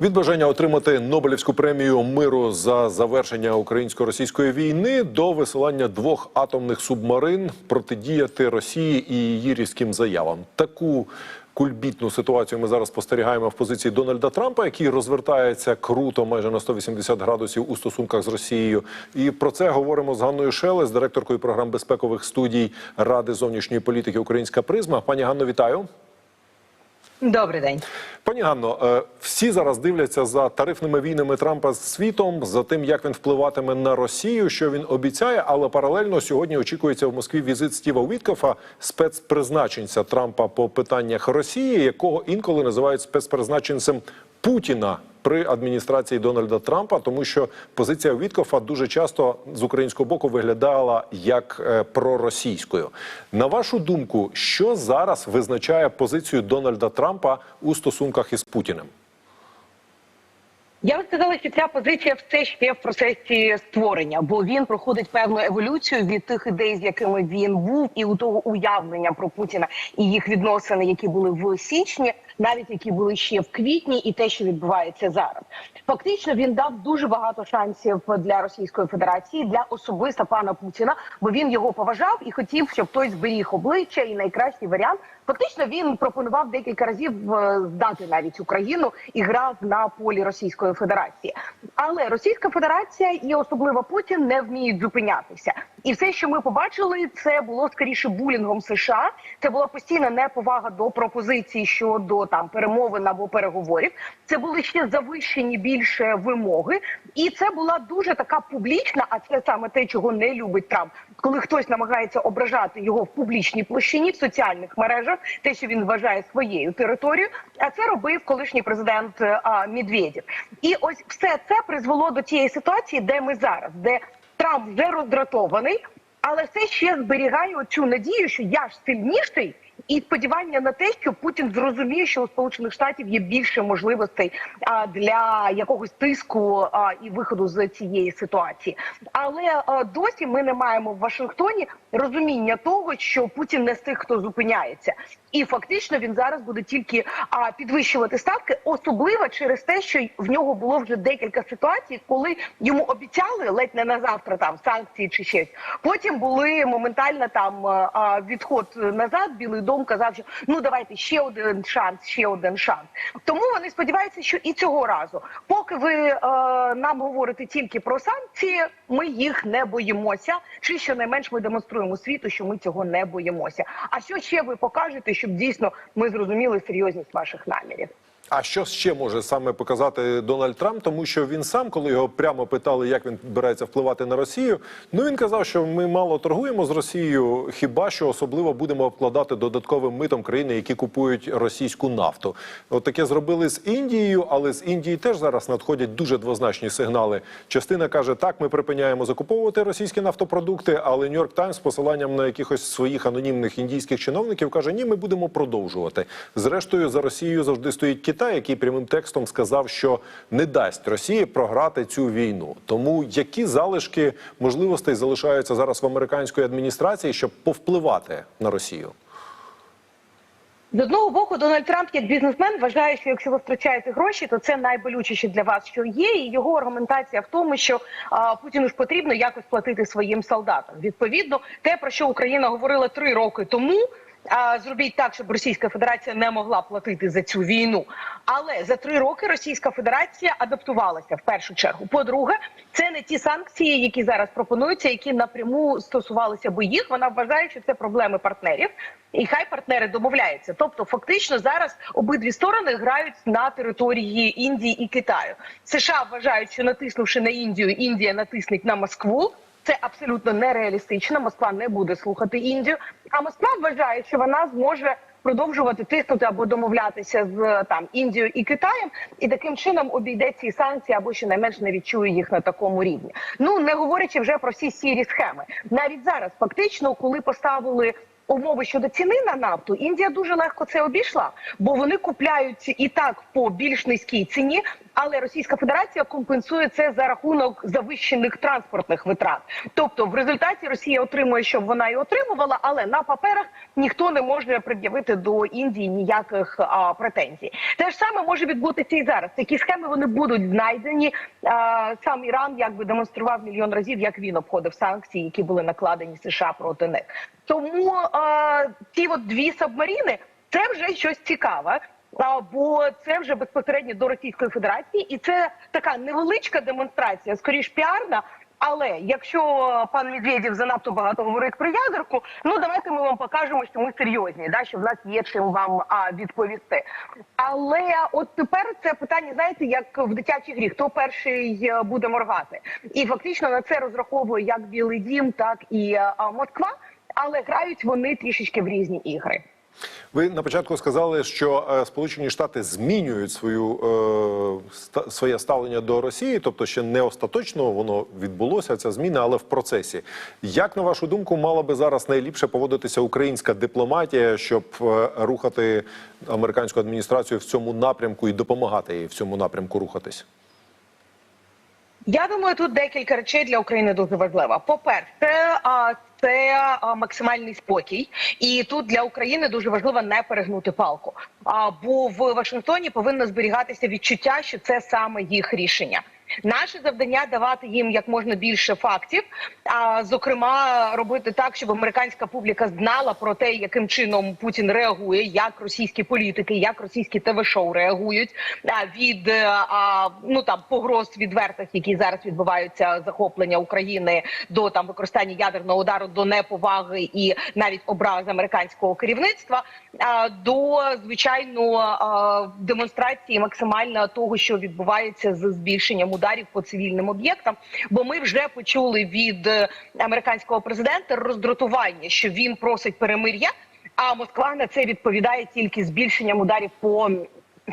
Від бажання отримати Нобелівську премію миру за завершення українсько-російської війни до висилання двох атомних субмарин протидіяти Росії і її різким заявам. Таку кульбітну ситуацію ми зараз спостерігаємо в позиції Дональда Трампа, який розвертається круто майже на 180 градусів у стосунках з Росією. І про це говоримо з Ганною Шелес, директоркою програм безпекових студій Ради зовнішньої політики Українська призма. Пані Ганно, вітаю. Добрий день. Пані Ганно, е, всі зараз дивляться за тарифними війнами Трампа з світом, за тим, як він впливатиме на Росію, що він обіцяє. Але паралельно сьогодні очікується в Москві візит Стіва Віткофа, спецпризначенця Трампа по питаннях Росії, якого інколи називають спецпризначенцем Путіна при адміністрації Дональда Трампа, тому що позиція Віткофа дуже часто з українського боку виглядала як е, проросійською. На вашу думку, що зараз визначає позицію Дональда Трампа у стосунках із Путіним? Я би сказала, що ця позиція все ще в процесі створення, бо він проходить певну еволюцію від тих ідей, з якими він був, і у того уявлення про Путіна і їх відносини, які були в січні, навіть які були ще в квітні, і те, що відбувається зараз. Фактично, він дав дуже багато шансів для Російської Федерації для особисто пана Путіна, бо він його поважав і хотів, щоб той зберіг обличчя і найкращий варіант. Фактично він пропонував декілька разів е, здати навіть Україну і грав на полі Російської Федерації. Але Російська Федерація і особливо Путін не вміють зупинятися. І все, що ми побачили, це було скоріше булінгом США. Це була постійна неповага до пропозицій щодо там перемовин або переговорів. Це були ще завищені більше вимоги, і це була дуже така публічна. А це саме те, чого не любить Трамп, коли хтось намагається ображати його в публічній площині в соціальних мережах, те, що він вважає своєю територією. А це робив колишній президент е, а, Медведєв. І ось все це призвело до тієї ситуації, де ми зараз, де Трамп вже роздратований, але все ще зберігає цю надію, що я ж сильніший. І сподівання на те, що Путін зрозуміє, що у Сполучених Штатів є більше можливостей а, для якогось тиску а, і виходу з цієї ситуації. Але а, досі ми не маємо в Вашингтоні розуміння того, що Путін не з тих, хто зупиняється, і фактично він зараз буде тільки а, підвищувати ставки, особливо через те, що в нього було вже декілька ситуацій, коли йому обіцяли ледь не на завтра там санкції чи щось. Потім були моментально там а, відход назад. Білий дом казав, що ну давайте ще один шанс, ще один шанс. Тому вони сподіваються, що і цього разу, поки ви е, нам говорите тільки про санкції, ми їх не боїмося. Чи щонайменш ми демонструємо світу, що ми цього не боїмося. А що ще ви покажете, щоб дійсно ми зрозуміли серйозність ваших намірів? А що ще може саме показати Дональд Трамп? Тому що він сам, коли його прямо питали, як він збирається впливати на Росію, ну він казав, що ми мало торгуємо з Росією, хіба що особливо будемо обкладати додатковим митом країни, які купують російську нафту. От таке зробили з Індією, але з Індії теж зараз надходять дуже двозначні сигнали. Частина каже, так, ми припиняємо закуповувати російські нафтопродукти, але Нью-Йорк Таймс посиланням на якихось своїх анонімних індійських чиновників каже, ні, ми будемо продовжувати. Зрештою, за Росією завжди стоїть Китай. Китай, який прямим текстом сказав, що не дасть Росії програти цю війну. Тому які залишки можливостей залишаються зараз в американської адміністрації, щоб повпливати на Росію? З одного боку, Дональд Трамп як бізнесмен вважає, що якщо ви втрачаєте гроші, то це найболючіше для вас, що є. І його аргументація в тому, що а, Путіну ж потрібно якось платити своїм солдатам. Відповідно, те про що Україна говорила три роки тому. Зробіть так, щоб Російська Федерація не могла платити за цю війну. Але за три роки Російська Федерація адаптувалася в першу чергу. По-друге, це не ті санкції, які зараз пропонуються, які напряму стосувалися би їх. Вона вважає, що це проблеми партнерів, і хай партнери домовляються. Тобто, фактично, зараз обидві сторони грають на території Індії і Китаю. США вважають, що натиснувши на Індію, Індія натиснеть на Москву. Це абсолютно нереалістично. Москва не буде слухати Індію. А Москва вважає, що вона зможе продовжувати тиснути або домовлятися з там Індією і Китаєм, і таким чином обійде ці санкції або щонайменш не відчує їх на такому рівні. Ну не говорячи вже про всі сірі схеми. Навіть зараз, фактично, коли поставили умови щодо ціни на нафту, Індія дуже легко це обійшла, бо вони купляють і так по більш низькій ціні. Але Російська Федерація компенсує це за рахунок завищених транспортних витрат. Тобто, в результаті Росія отримує, що вона і отримувала, але на паперах ніхто не може пред'явити до Індії ніяких а, претензій. Те ж саме може відбутися і зараз. Такі схеми вони будуть знайдені. А, сам Іран якби демонстрував мільйон разів, як він обходив санкції, які були накладені США проти них. Тому а, ті от дві сабмаріни це вже щось цікаве. Бо це вже безпосередньо до Російської Федерації, і це така невеличка демонстрація, скоріш піарна. Але якщо пан Медведєв занадто багато говорить про ядерку, ну давайте ми вам покажемо, що ми серйозні, да що в нас є чим вам а, відповісти. Але от тепер це питання, знаєте, як в дитячій грі, хто перший е, буде моргати, і фактично на це розраховує як Білий Дім, так і е, а, Москва, але грають вони трішечки в різні ігри. Ви на початку сказали, що е, Сполучені Штати змінюють свою е, своє ставлення до Росії, тобто ще не остаточно воно відбулося ця зміна, але в процесі. Як на вашу думку, мала би зараз найліпше поводитися українська дипломатія, щоб е, рухати американську адміністрацію в цьому напрямку і допомагати їй в цьому напрямку рухатись? Я думаю, тут декілька речей для України дуже важливо. По-перше, а, це максимальний спокій, і тут для України дуже важливо не перегнути палку. А бо в Вашингтоні повинно зберігатися відчуття, що це саме їх рішення. Наше завдання давати їм як можна більше фактів, а зокрема робити так, щоб американська публіка знала про те, яким чином Путін реагує, як російські політики, як російські ТВ-шоу реагують від е, ну там погроз відвертих, які зараз відбуваються захоплення України до там використання ядерного удару, до неповаги і навіть образ американського керівництва, до звичайно демонстрації максимально того, що відбувається з збільшенням ударів по цивільним об'єктам. Бо ми вже почули від е, американського президента роздратування, що він просить перемир'я, а Москва на це відповідає тільки збільшенням ударів по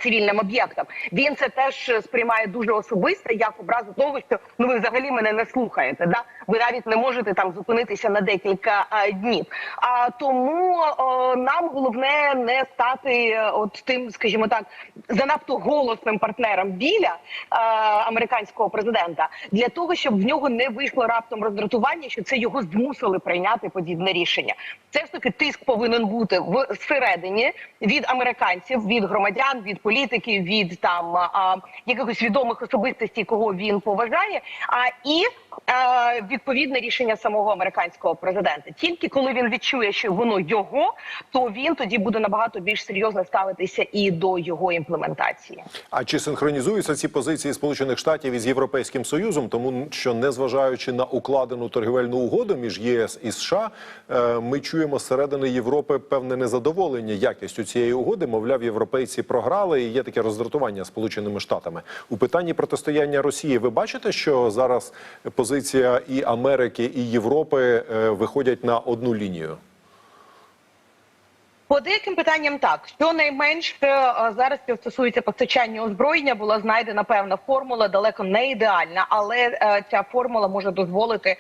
цивільним об'єктам. Він це теж сприймає дуже особисто, як образу того, що ну ви взагалі мене не слухаєте. Да, ви навіть не можете там зупинитися на декілька а, днів. А тому о, нам головне не стати е, от тим, скажімо так, занадто голосним партнером біля а, американського президента для того, щоб в нього не вийшло раптом роздратування, що це його змусили прийняти подібне рішення. Все ж таки тиск повинен бути всередині від американців, від громадян, від політиків, від там а, якихось відомих особистостей, кого він поважає. А і відповідне рішення самого американського президента. Тільки коли він відчує, що воно його, то він тоді буде набагато більш серйозно ставитися і до його імплементації. А чи синхронізуються ці позиції Сполучених Штатів із Європейським Союзом? Тому що незважаючи на укладену торгівельну угоду між ЄС і США, е, ми чуємо зсередини Європи певне незадоволення якістю цієї угоди. Мовляв, європейці програли, і є таке роздратування Сполученими Штатами у питанні протистояння Росії. Ви бачите, що зараз позиція і Америки, і Європи е, виходять на одну лінію? По деяким питанням так щонайменше е, зараз що стосується постачання озброєння, була знайдена певна формула, далеко не ідеальна, але е, ця формула може дозволити е,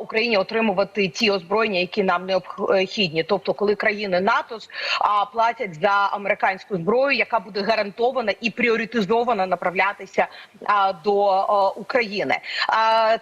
Україні отримувати ті озброєння, які нам необхідні. Тобто, коли країни НАТО платять за американську зброю, яка буде гарантована і пріоритизована направлятися до України.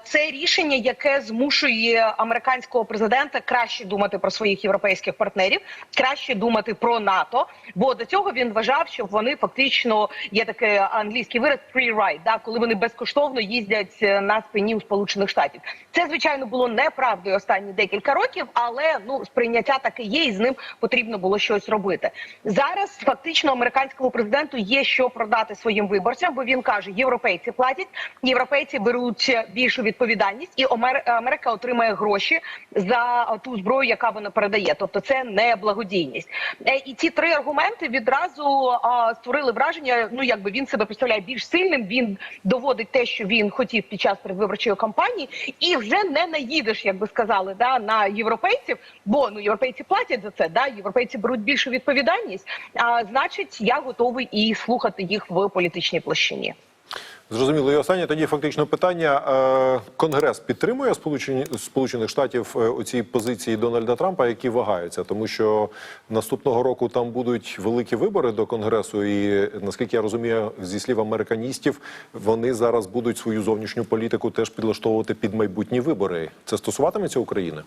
Це рішення, яке змушує американського президента краще думати про своїх європейських партнерів, краще думати думати про НАТО, бо до цього він вважав, що вони фактично є такий англійський вираз free ride, да, коли вони безкоштовно їздять е, на спині у Сполучених Штатів. Це звичайно було неправдою останні декілька років, але ну сприйняття таке є, і з ним потрібно було щось робити. Зараз фактично американському президенту є що продати своїм виборцям, бо він каже: європейці платять, європейці беруть більшу відповідальність, і Америка отримає гроші за ту зброю, яка вона передає. Тобто, це не благодійність. Е, і ці три аргументи відразу а, створили враження. Ну якби він себе представляє більш сильним. Він доводить те, що він хотів під час передвиборчої кампанії, і вже не наїдеш, як би сказали, да на європейців. Бо ну європейці платять за це. Да, європейці беруть більшу відповідальність. А значить, я готовий і слухати їх в політичній площині. Зрозуміло. І останнє тоді фактично питання. Е, Конгрес підтримує Сполучені Сполучених Штатів е, у цій позиції Дональда Трампа, які вагаються, тому що наступного року там будуть великі вибори до конгресу, і наскільки я розумію, зі слів американістів, вони зараз будуть свою зовнішню політику теж підлаштовувати під майбутні вибори. Це стосуватиметься України?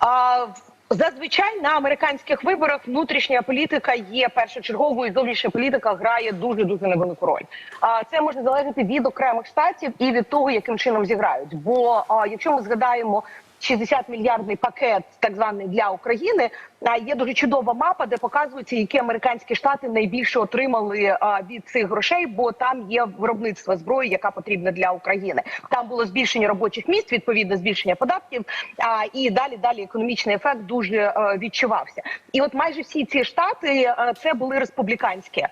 А, Зазвичай на американських виборах внутрішня політика є першочерговою, зовнішня політика грає дуже дуже невелику роль. А це може залежати від окремих штатів і від того, яким чином зіграють. Бо якщо ми згадаємо 60 мільярдний пакет, так званий для України, є дуже чудова мапа, де показується, які американські штати найбільше отримали від цих грошей, бо там є виробництво зброї, яка потрібна для України. Там було збільшення робочих місць, відповідне збільшення податків, і далі далі економічний ефект дуже е, відчувався. І от майже всі ці штати е, це були республіканські.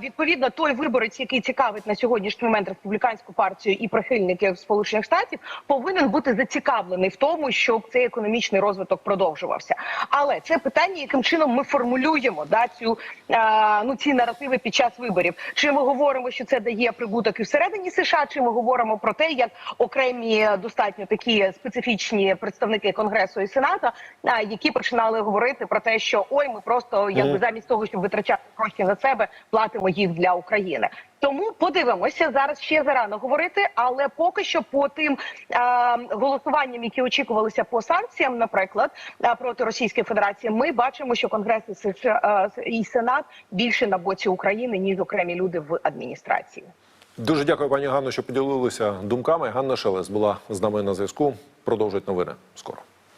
Відповідно, той виборець, який цікавить на сьогоднішній момент республіканську партію і прихильників Сполучених Штатів, повинен бути зацікавлений в тому, щоб цей економічний розвиток продовжувався. Але це питання, яким чином ми формулюємо да цю е, ну ці наративи під час виборів. Чи ми говоримо, що це дає прибуток і всередині США, чи ми говоримо про те, як окремі достатньо такі специфічні представники конгресу і сенату, а, які починали говорити про те, що ой, ми просто якби замість того, щоб витрачати гроші на себе, платимо їх для України. Тому подивимося зараз ще зарано говорити, але поки що по тим е, голосуванням, які очікувалися по санкціям, наприклад, проти Російської Федерації, ми бачимо, що Конгрес і Сенат більше на боці України ніж окремі люди в адміністрації. Дуже дякую, пані Ганно, що поділилися думками. Ганна Шелес була з нами на зв'язку. Продовжать новини скоро.